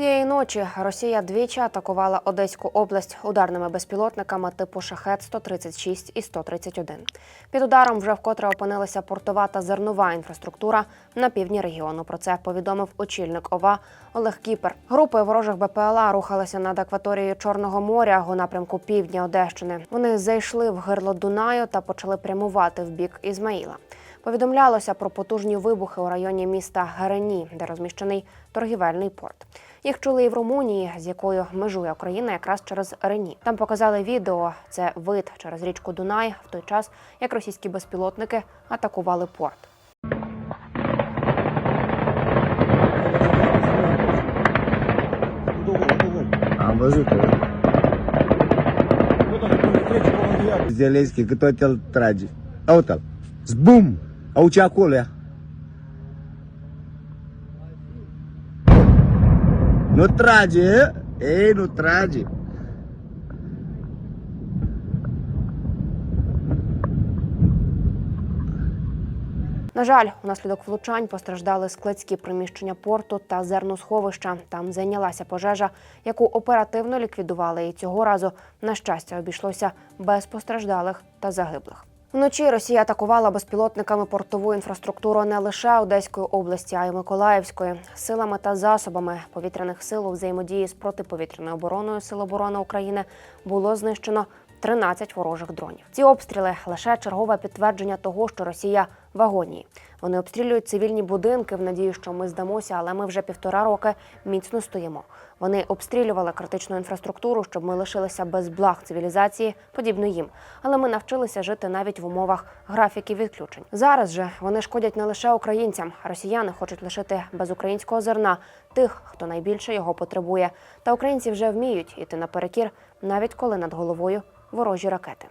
Цієї ночі Росія двічі атакувала Одеську область ударними безпілотниками типу шахет 136 і 131. Під ударом вже вкотре опинилася портова та зернова інфраструктура на півдні регіону. Про це повідомив очільник ОВА Олег Кіпер. Групи ворожих БПЛА рухалися над акваторією Чорного моря у напрямку півдня Одещини. Вони зайшли в гирло Дунаю та почали прямувати в бік Ізмаїла. Повідомлялося про потужні вибухи у районі міста Герені, де розміщений торгівельний порт. Їх чули і в Румунії, з якою межує Україна якраз через Рені. Там показали відео. Це вид через річку Дунай в той час, як російські безпілотники атакували порт. Am văzut Zelenski că tot el trage. Uite-l. Zbum! Au ce acolo ea. Nu trage, e? Ei, nu trage. На жаль, унаслідок влучань постраждали складські приміщення порту та зерносховища. Там зайнялася пожежа, яку оперативно ліквідували. І цього разу, на щастя, обійшлося без постраждалих та загиблих. Вночі Росія атакувала безпілотниками портову інфраструктуру не лише Одеської області, а й Миколаївської. Силами та засобами повітряних сил у взаємодії з протиповітряною обороною Сил оборони України було знищено 13 ворожих дронів. Ці обстріли лише чергове підтвердження того, що Росія в агонії. Вони обстрілюють цивільні будинки в надії, що ми здамося, але ми вже півтора роки міцно стоїмо. Вони обстрілювали критичну інфраструктуру, щоб ми лишилися без благ цивілізації, подібно їм. Але ми навчилися жити навіть в умовах графіків відключень. Зараз же вони шкодять не лише українцям. Росіяни хочуть лишити без українського зерна тих, хто найбільше його потребує. Та українці вже вміють іти наперекір, навіть коли над головою ворожі ракети.